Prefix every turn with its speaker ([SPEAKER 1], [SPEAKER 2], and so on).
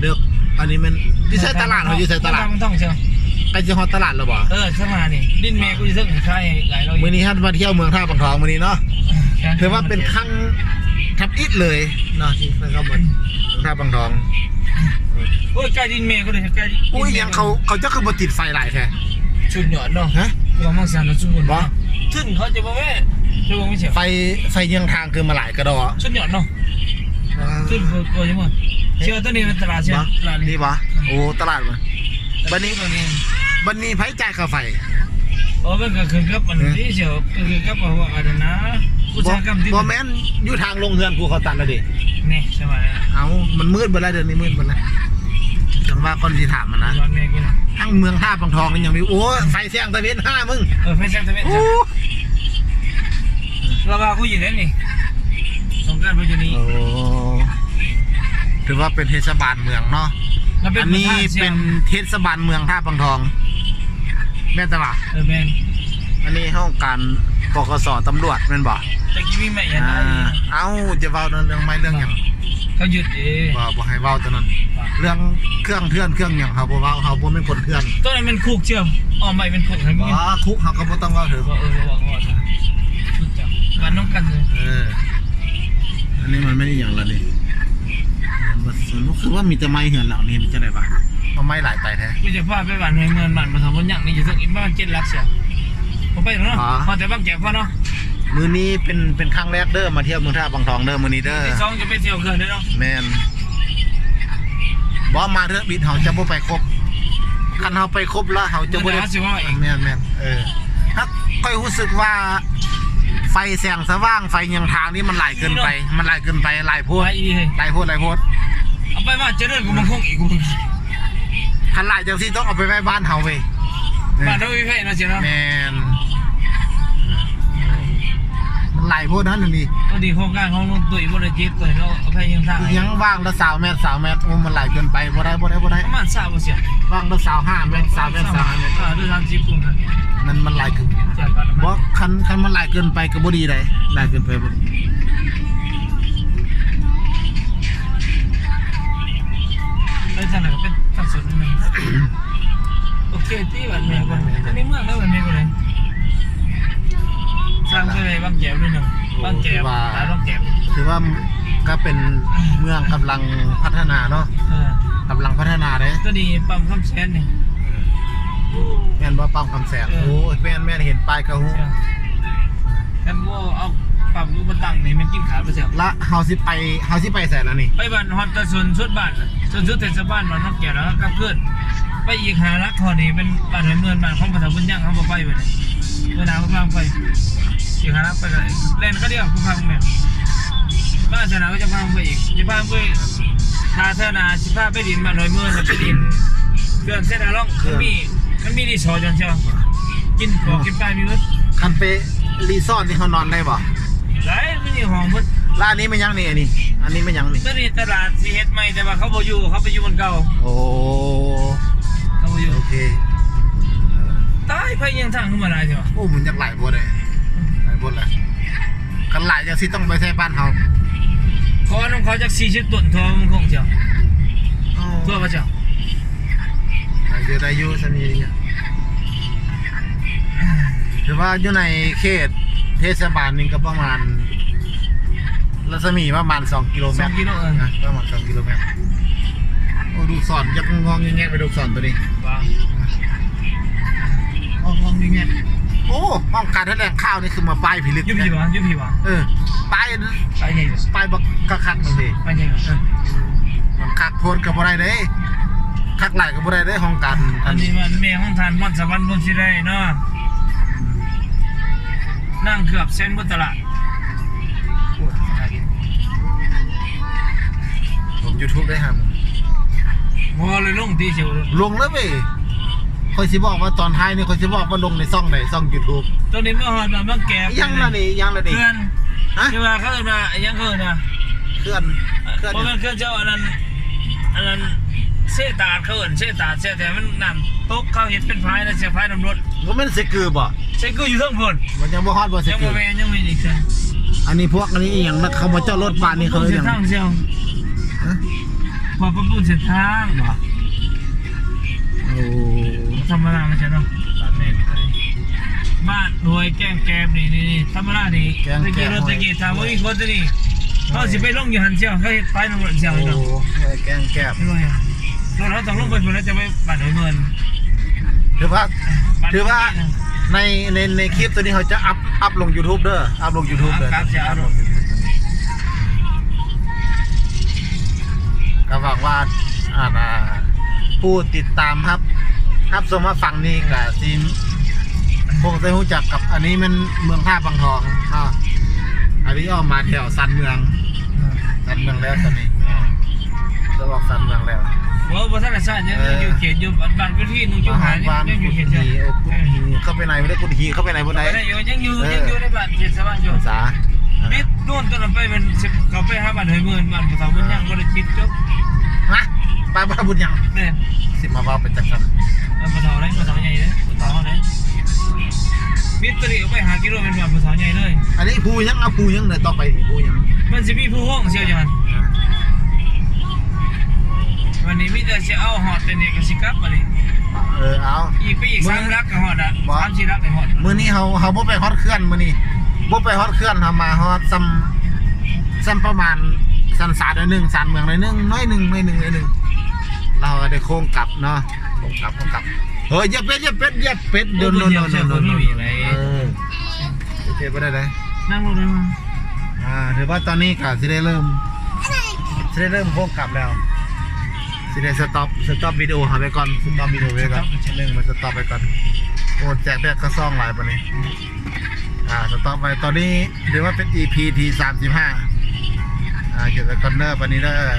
[SPEAKER 1] เลือกอันนี้มันที่ใช้ตลาดเขาอยู่ใช้ตลาด
[SPEAKER 2] มันต้องเชียว
[SPEAKER 1] ใกล้จะฮอดตลาดแล้วบ่
[SPEAKER 2] เออใช่มานี่ดินเมย์กูจะซึ่งใช่หลายเรา
[SPEAKER 1] มื้อนี้ท่านมาเที่ยวเมืองท่าปังทองมื้อนี้เนาะถือว่าเป็นครั้งทับอิดเลยเนาะที่เข้ามาเมืองท่าปังทอง
[SPEAKER 2] โอ้ยใกล้ดินเมย์กูเลยใกล้
[SPEAKER 1] อุ้ยยังเขาเขาจะคือบ่ติดไฟหลายแท้
[SPEAKER 2] ชุดหยอดเนาะ
[SPEAKER 1] ฮะ
[SPEAKER 2] กูว่ามังสารชุดหยอด
[SPEAKER 1] บ่
[SPEAKER 2] ขึ้นเขาจะบอกว่าจะบอกไม่เฉียว
[SPEAKER 1] ไฟไฟเยืองทางคือมาหลายกระดอ
[SPEAKER 2] ชุดหยอดเนาะขึ้นกูกูจะมั้ง เชื่อตัวนี้เป็นตลาดเชื่อ
[SPEAKER 1] บ่
[SPEAKER 2] ตลาด
[SPEAKER 1] นี่บ่โอ้ตลาดบ่บัดนี้
[SPEAKER 2] ตัวนี้
[SPEAKER 1] บัดนี้ไผจ่ายค่าไฟ
[SPEAKER 2] โอ้เป็นก็คือกับมันที่เฉียวก็คือกับว่าอะไรนะผู้ชายกับที่
[SPEAKER 1] บ่แม่นอยู่ทางลงเรือนกูเขาตัดแล้วดิ
[SPEAKER 2] นี่ใช่ไหม
[SPEAKER 1] เอามันมืดไปแล้วเดือนนี้มืดไปแล้วจังว่าคนที่ถามมันนะ
[SPEAKER 2] ร้านเมย์กูนะ
[SPEAKER 1] ทั้งเมืองท่าปังทองนี่ยังมีโอ้ยไฟแซงตะเวนห้ามึง
[SPEAKER 2] เออไฟแซงตะเวน
[SPEAKER 1] โอ้
[SPEAKER 2] เราว่ากูอยู่แล้วนี่สงการปัจจุบัน
[SPEAKER 1] โอ้ ถือว่าเป็นเทศบาลเมืองเนาะ
[SPEAKER 2] เราเป็น
[SPEAKER 1] อันนี้เป็นเทศบาลเมืองท่าปังทอง แม่นตลาด
[SPEAKER 2] เออแมน
[SPEAKER 1] อันนี้ห้องการปกสตำรวจแม่นบ่
[SPEAKER 2] ตะกี้มีแม่ยัน
[SPEAKER 1] อ่า
[SPEAKER 2] ได้
[SPEAKER 1] เอ้าจะเว้าเรื่องไม่เรื่องหยัง
[SPEAKER 2] เขาหยุดเอง
[SPEAKER 1] บ่บ่ให้เว้าตัวนั้น เรื่องเครื่องเทือนเครื่องหยังเขาบ่เว้าเขาบ่เป็นคนเทือน
[SPEAKER 2] ตัวนั้นเป็นคุกเชื่อมอ๋อไม่เป็นคุกให้มึ
[SPEAKER 1] บ่
[SPEAKER 2] ง
[SPEAKER 1] คุกเขาก็บ่ต้องเว้าถึง
[SPEAKER 2] ว่าเออว่าว่าว่าสุดจังมันน้องกันเลย
[SPEAKER 1] เอออันนี้มันไม่ได้อย่างละนี่ มันสนุกคือว่ามีแต่ไม้เหือนหลังนี่มันจะได้บ้างมันไม้หลายไตแท้
[SPEAKER 2] กูจะพาไปบ้านให้เงินบ้านมาทำบนอย่างนี้อยู่สักอีกประมาณเจ็ดลักเสียผมไปแล้วเนาะ
[SPEAKER 1] อ๋อ
[SPEAKER 2] พอแต่บางแก่พอเนาะ
[SPEAKER 1] มือนี้เป็นเป็นครั้งแรกเด้อมาเที่ยวเมืองท่าบางทองเด้อมือนี้เด้อ
[SPEAKER 2] ที่สองจะไปเที่ยวเขื่อนด้วยเนาะ
[SPEAKER 1] แมนบ่มาเถอะบิดเฮาจะบ่ไปครบคันเฮาไปครบแล้วเฮาจะบ่ได้
[SPEAKER 2] เดี๋ยวหาสิว่าอีก
[SPEAKER 1] แม่นแม่นเออถ้าค่อยรู้สึกว่า ไฟแสงสว่างไฟยังทางนี่มันหลายเกินไป มันหลายเกินไปหลายโพด
[SPEAKER 2] ไปอีกเลย
[SPEAKER 1] หลายโพดหลายโพด
[SPEAKER 2] เอาไปมาเจริญกูมันคงอีกกู
[SPEAKER 1] คันหลายจังซี่ต้องเอาไปไว้บ้านเฮาเว้ยเออ
[SPEAKER 2] บ้านเราไม่แพ้นะเจ้าเนาะ
[SPEAKER 1] แมนมันไหลายโพดนั้นนี่
[SPEAKER 2] ตัวดีโครงการของลุงตุ๋ยบริจิตตัวเราเอาไปยังทาง
[SPEAKER 1] อีกยังว่างละสาวแมตรสาวแมตรโอ้มันไหลายเกินไปบ่ได้บ่ได้บ่ได้
[SPEAKER 2] ประมาณสามเสีย
[SPEAKER 1] ว่างละสาวห้าแมตรสาวแมตรสาวห้าแมตร
[SPEAKER 2] อ่าด้วยทางจีปุ่นนะ
[SPEAKER 1] นั่นมันไหลายเกิน
[SPEAKER 2] จากกัน
[SPEAKER 1] บ่คันคันมันไหลายเกินไปก็บ่ดีได้ไหลายเกินไปบ่
[SPEAKER 2] ก็เป็นทางสวนนึงโอเคที่บ้านเมียคนอันนี้เมืองแล้วบ้านเมียคนไหนสร้างไปเลยบางแก้วด้วยหนึ่งบางแก้วตาบางแก้ว
[SPEAKER 1] ถือว่าก็เป็นเมืองกำลังพัฒนาเนาะ
[SPEAKER 2] เออกำ
[SPEAKER 1] ลังพัฒนาเด้
[SPEAKER 2] ตัวนี้ปั๊มคำแสนนี่
[SPEAKER 1] แม่นบ่ปั๊มคำแสน
[SPEAKER 2] เออ
[SPEAKER 1] โอ้ยแม่นแม่นเห็นป้ายก็ฮู้
[SPEAKER 2] แล้วว่าเอา ปั๊มรูปตั้งนี่มันกินขาไปเสีย
[SPEAKER 1] ละเฮาสิไปเฮาสิไปแสนแล้วนี่
[SPEAKER 2] ไปบ้านฮอตตะส่วนสุดบ้านส่วนสุดเทศบาลบ้านน้องแก่แล้วก็กลับขึ้นไปอีกหาลักทอนี่เป็นบ้านไหนเมืองบ้านของปฐมบุญยังเขาบอกไปไปเลยเวลาเขาพาไปอีกหาลักไปเลยเล่นก็เดียวกูพาไปบ้านชนะก็จะพาไปอีกจะพาไปทาเสนาสิพาไปดินบ้านหน่อยเมืองไปดินเขื่อนเส้นอาล่องมันมีมันมีรีสอร์ทจังเชียวกินของกินปลามีมืด
[SPEAKER 1] คันไปรีสอร์ทนี่เขานอนได้บ่
[SPEAKER 2] หลายมันมีห้องมืด
[SPEAKER 1] ร้านนี้มันยังนี่อันนี้ อันนี้มันยังนี่
[SPEAKER 2] ตัวนี้ตลาดสีเฮ็ดใหม่แต่ว่าเขาบ่อยู่เขาไปอยู่บนเก่า
[SPEAKER 1] โอ้
[SPEAKER 2] เขาบ่อยู่
[SPEAKER 1] โอเคเออ
[SPEAKER 2] ตายไปยังทางขึ้นมาได้ใช่ปะ
[SPEAKER 1] โอ้มันยังหลายบทเลยหลายบทเลยกันหลายจังสิต้องไปใช้บ้านเฮา
[SPEAKER 2] ขอน้องเขาจากสี่สิบต้นทอมันคงเจ้าทั่วปะเจ้า
[SPEAKER 1] ได้อยู่ได้อยู่สมีเนี่ยถือว่าอยู่ในเขตเทศบาลนี่ก็ประมาณ รัศมีประมาณ2กิโลเม
[SPEAKER 2] สอ
[SPEAKER 1] ต
[SPEAKER 2] ง
[SPEAKER 1] ร
[SPEAKER 2] กิโลเออ
[SPEAKER 1] นะประมาณ2กิโลเมตรโอ้ดูสอนยักงองแงะไปดูสอนตัวนี้
[SPEAKER 2] ว้าว
[SPEAKER 1] งองงองแงะโอ้ห้องการแถลงข่าวนี่คือมาป้ายพิลึก
[SPEAKER 2] ยุบผีวะยุบผีวะ
[SPEAKER 1] เออป้าย
[SPEAKER 2] ไปไงเนี่ย
[SPEAKER 1] ป้ายบักกะคักมันดิ
[SPEAKER 2] ไปไงเนี่ย
[SPEAKER 1] เออมันคักโพดกับบ่ได้เด้คักหลายกับบ่ได้เด้ห้องการ
[SPEAKER 2] อันนี้มันเมียของทานมอนสวรรค์บนสิได้เนาะนั่งเกือบเส้นบนตลาด
[SPEAKER 1] YouTube ได้ครับ
[SPEAKER 2] พอเลยลงที่เชียว
[SPEAKER 1] ลงแล้วเว้ยคอยสิบอกว่าตอนท้ายนี่คอยสิบอกว่าลงในซ่องไหนซ่อง YouTube
[SPEAKER 2] ตัวนี้เมื่อหอดมาเมื่อแก่
[SPEAKER 1] ยังละนี่ยังละนี่
[SPEAKER 2] เพื่อน
[SPEAKER 1] ฮะ
[SPEAKER 2] ที่ว่าเขาเอิ้นมายังเขาเอิ้นนะ
[SPEAKER 1] เคลื่อนเคลื่อน
[SPEAKER 2] เพราะมันเครื่องเจ้าอันนั้นอันนั้นเสตาดเขาเอิ้นเสตาดเสแต่มันน้ำตกเขาเห็นเป็นพายนะเสียพายน้ำรถ
[SPEAKER 1] บ่แม่นสิคือบ่
[SPEAKER 2] เช็คกูอยู่ทั้งคน
[SPEAKER 1] มันยังบ่ฮอดบ่สิ
[SPEAKER 2] ยัง
[SPEAKER 1] คื
[SPEAKER 2] บ่
[SPEAKER 1] อ
[SPEAKER 2] แม่นยังไม่ดีใช่
[SPEAKER 1] อันนี้พวกอันนี้อีหยังนะเขามาเจ้ารถบ้านนี่เขา
[SPEAKER 2] เสี
[SPEAKER 1] เอิ้
[SPEAKER 2] ย
[SPEAKER 1] นหยัง
[SPEAKER 2] ทั้งเชียว
[SPEAKER 1] ฮะ
[SPEAKER 2] พอประปูเส้นทางบ่
[SPEAKER 1] โอ้
[SPEAKER 2] ธรรมดาไม่ใช่เนาะตามเน็ตอะไรบ้านรวยแกล้งแกมนี่นี่นี่ธรรมดานี่ตะกี้รถตะกี้ถามว่ามีคนตัวนี้เขาสิไปลงอยู่หันเชียวเขาเฮ็ดไปลงรถเชียว
[SPEAKER 1] โอ้
[SPEAKER 2] นี่เนาะ
[SPEAKER 1] แกงแกบ
[SPEAKER 2] ไม่รู้ยังรถเราต้องลงไปบนแล้วจะไปบ้านหอยเงิน
[SPEAKER 1] ถือว่า
[SPEAKER 2] บ้น
[SPEAKER 1] ถือว่า ในในในคลิปตัวนี้เขาจะอัพอัพลง YouTube เด้ออัพลง YouTube เด้อ
[SPEAKER 2] ครับจะเอาลง
[SPEAKER 1] ก็ หวังว่าอ่าอ่าผู้ติดตามครับครับสมมาฟังนี่กับซีมคงจะรู้จักกับอันนี้มันเมืองท่าบางทองเนาะอันนี้ออกมาแถวสันเมืองสันเมืองแล้วตอนนี้จะบอกสันเมืองแล้ว
[SPEAKER 2] ว่าบริษัทชาติยังอยู่เขตอยู่บ้านพื้นที่นุ่งอยู่หานี่
[SPEAKER 1] บ้าน
[SPEAKER 2] ยังอ
[SPEAKER 1] กุ
[SPEAKER 2] ยู่
[SPEAKER 1] ฎ
[SPEAKER 2] เขต
[SPEAKER 1] ฮี
[SPEAKER 2] เชียว
[SPEAKER 1] โอ้กุฎฮีเข้าไปไหนไม่ได้กุฎฮีเข้าไปไหนบนไหน
[SPEAKER 2] ไม่ได้อยู่ยังอยู่ยังอยู่ในบ้านเขตสวรรค์อยู่
[SPEAKER 1] ภาษา
[SPEAKER 2] ปิดนู่นตอนนั้นไปเป็นสิบเขาไปหาบ้านหอยเงินบ้านผู้สาวเป็นยังบริจิตจบ
[SPEAKER 1] ฮะป้าบ้าบุญยัง
[SPEAKER 2] แม่น
[SPEAKER 1] สิมาว่าไปจักกัน
[SPEAKER 2] บ้านผู้สาวไหนผู้สาวใหญ่เลยผู้สาวไหนปิดตรีไปหากิโลเป็นบ้านผู้สาวใหญ่เลย
[SPEAKER 1] อันนี้ภูยังเอาภูยังเดี๋ยวต่อไปภูยัง
[SPEAKER 2] มันจะมีผู้ห้องเชียวจังวันนี้มีแต่จะเอาหอดแต่เนี่ยก็สิกลับมาดิ
[SPEAKER 1] เออเอา
[SPEAKER 2] อีกไปอีกสามรักกับหอดอะ
[SPEAKER 1] บ่
[SPEAKER 2] สามสี่รักกับหอด
[SPEAKER 1] มื้อนี้เฮาเฮาบ่ไปฮอดเคลื่อนมื้อนี้บ่ไปฮอดเคลื่อนเฮามาฮอดซ้ำซ้ำประมาณ สันสาดหน่อยหนึงสานเมืองหน่อยหนึ่งน้อยหนึ่งน้อยหนึ่งน้อยหนึ่งเราก็ได้โค้งกลับเนาะโค้งกลับโค้งกลับเฮ้ยอย่าเป็ดอย่าเป็ดอย่าเป็ดโดนโดนโดนโดนโดนโดนเออโอเคบ่ได้เลย
[SPEAKER 2] นั่งลงเลยมั้ง
[SPEAKER 1] อ่าถือว่าตอนนี้ก็สิได้เริ่มสิได้เริ่มโค้งกลับแล้วสิได้สต็อปสต็อปวิดีโอหาไปก่อนสต็อปวิดีโอไว้ก่อนเรื่องมันสต็อปไปก่อนโอ้แจกแบกกระซ่องหลายปะนี้อ่าสต็อปไปตอนนี้ถือว่าเป็น EP ที่สามสิบห้า เกี่ยวกับคอนเนอร์วันนี้ได้